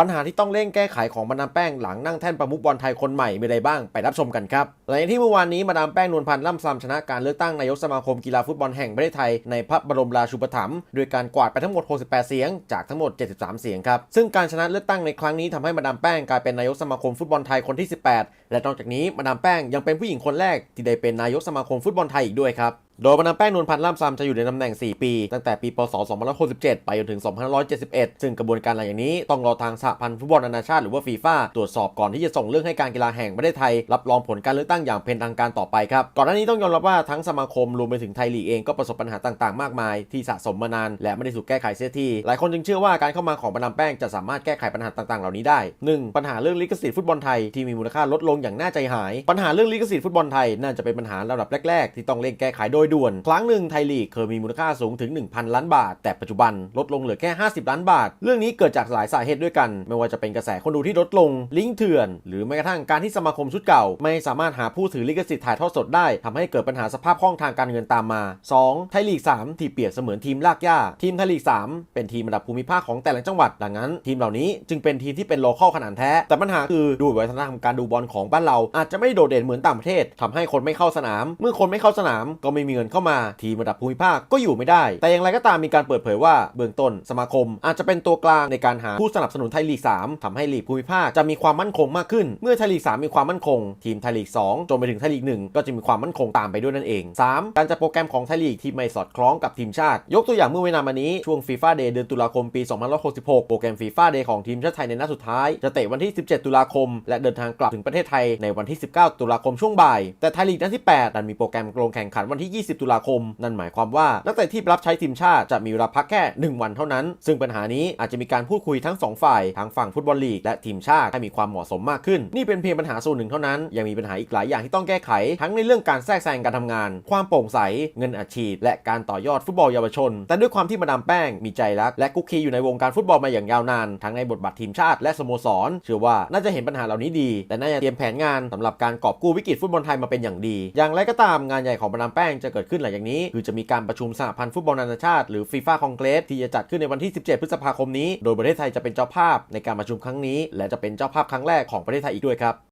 ปัญหาที่ต้องเร่งแก้ไขของมาดามแป้งหลังนั่งแท่นประมุขบอลไทยคนใหม่มีอะไรบ้างไปรับชมกันครับหลังจากที่เมื่อวานนี้มาดามแป้งนวลพันธ์ล่ำซำชนะการเลือกตั้งนายกสมาคมกีฬาฟุตบอลแห่งประเทศไทยในพระบรมราชูปถัมภ์โดยการกวาดไปทั้งหมด 68 เสียง จากทั้งหมด 73 เสียงครับซึ่งการชนะเลือกตั้งในครั้งนี้ทำให้มาดามแป้งกลายเป็นนายกสมาคมฟุตบอลไทยคนที่ 18 และนอกจากนี้มาดามแป้งยังเป็นผู้หญิงคนแรกที่ได้เป็นนายกสมาคมฟุตบอลไทยอีกด้วยครับ โดยมาดามแป้งนวลพันธ์ล่ำซำจะอยู่ในตำแหน่ง 4 ปี ตั้งแต่ปีพศ2567 ไปจนถึง 2571 ซึ่งกระบวนการหลังอย่างนี้ต้องรอทางสหพันธ์ฟุตบอลนานาชาติหรือว่าฟีฟ่าตรวจสอบก่อนที่จะส่งเรื่องให้การกีฬาแห่งประเทศไทย รับรองผลการเลือกตั้งอย่างเป็นทางการต่อไปครับ ก่อนหน้านี้ต้องยอมรับว่าทั้งสมาคมรวมไปถึงไทยลีกเองก็ประสบปัญหาต่างๆ มากมาย ที่สะสมมานาน และไม่ได้ถูกแก้ไขเสียที หลายคนจึงเชื่อว่าการเข้ามาของมาดามแป้งจะสามารถแก้ไขปัญหาต่างๆ เหล่านี้ได้ 1. ปัญหาเรื่องลิขสิทธิ์ฟุตบอลไทยที่มีมูลค่าลดลงอย่างน่าใจหาย ปัญหาเรื่องลิขสิทธิ์ฟุตบอลไทยน่าจะเป็นปัญหาระดับแรกๆ ที่ต้องเร่งแก้ไขโดยด่วน ครั้งหนึ่งไทยลีกเคยมีมูลค่าสูงถึง 1,000 ล้านบาท แต่ปัจจุบันลดลงเหลือแค่ 50 ล้านบาท เรื่องนี้เกิดจากหลายสาเหตุด้วยกัน ไม่ว่าจะเป็นกระแสคนดูที่ลดลง ลิงก์เถื่อน หรือแม้กระทั่งการที่สมาคมชุดเก่า ไม่สามารถหาผู้ถือลิขสิทธิ์ถ่ายทอดสดได้ทำให้เกิดปัญหาสภาพคล่องทางการเงินตามมา 2. ไทยลีก 3 ที่เปรียบเสมือนทีมลากย่าทีมไทยลีก 3 เป็นทีมระดับภูมิภาคของแต่ละจังหวัด ดังนั้น ทีมเหล่านี้จึงเป็นทีมที่เป็นโลคอลขนาดแท้ แต่ปัญหาคือด้วยวัฒนธรรมการดูบอลของบ้านเรา อาจจะไม่โดดเด่นเหมือนต่างประเทศทำให้คนไม่เข้าสนาม เมื่อคนไม่เข้าสนามก็ไม่มีเงินเข้ามา ทีมระดับภูมิภาคก็อยู่ไม่ได้ แต่อย่างไรก็ตามมีการเปิดเผยว่าเบื้องต้นสมาคม อาจจะเป็นตัวกลางในการหาผู้สนับสนุนไทยลีก 3ทำให้ลีกภูมิภาคจะมีความมั่นคงมากขึ้น เมื่อไทยลีก 3 มีความมั่นคง ทีมไทยลีก 2 จนไปถึงไทยลีก 1 ก็จะมีความมั่นคงตามไปด้วยนั่นเอง 3. การจัดโปรแกรมของไทยลีกที่ไม่สอดคล้องกับทีมชาติ ยกตัวอย่างเมื่อเวลานมานี้ช่วงฟีฟ่าเดย์เดือนตุลาคมปี 2566 โปรแกรมฟีฟ่าเดย์ของทีมชาติไทยในนัดสุดท้ายจะเตะวันที่ 17 ตุลาคม และเดินทางกลับถึงประเทศไทยในวันที่ 19 ตุลาคมช่วงบ่ายแต่ไทยลีกนัดที่ 8 ดันมีโปรแกรมลงแข่งขันวันที่20 ตุลาคม นั่นหมายความว่านักเตะที่รับใช้ทีมชาติจะมีเวลาพักแค่ 1 วันเท่านั้น ซึ่งปัญหานี้อาจจะมีการพูดคุยทั้ง 2 ฝ่ายทั้งฝั่งฟุตบอลลีกและทีมชาติให้มีความเหมาะสมมากขึ้น นี่เป็นเพียงปัญหาส่วนหนึ่งเท่านั้น ยังมีปัญหาอีกหลายอย่างที่ต้องแก้ไข ทั้งในเรื่องการแทรกแซงการทำงาน ความโปร่งใส เงินอัดฉีด และการต่อยอดฟุตบอลเยาวชน แต่ด้วยความที่มาดามแป้ง มีใจรัก และกุ๊กคีอยู่ในวงการฟุตบอลมาอย่างยาวนาน ทั้งในบทบาททีมชาติและสโมสร เชื่อว่าน่าจะเห็นปัญหาเหล่านี้ดี และน่าจะเตรียมแผนงานสำหรับการกอบกู้วิกฤตฟุตบอลไทยมาเป็นอย่างดี อย่างไรก็ตามงานใหญ่ของมาดามแป้งจะเกิดขึ้นหลังจากนี้ คือจะมีการประชุมสหพันธ์ฟุตบอลนานาชาติหรือฟีฟ่าคอนเกรสที่จะจัดขึ้นในวันที่ 17 พฤษภาคมนี้ โดยประเทศไทยจะเป็นเจ้าภาพในการประชุมครั้งนี้ และจะเป็นเจ้าภาพครั้งแรกของประเทศไทยอีกด้วยครับ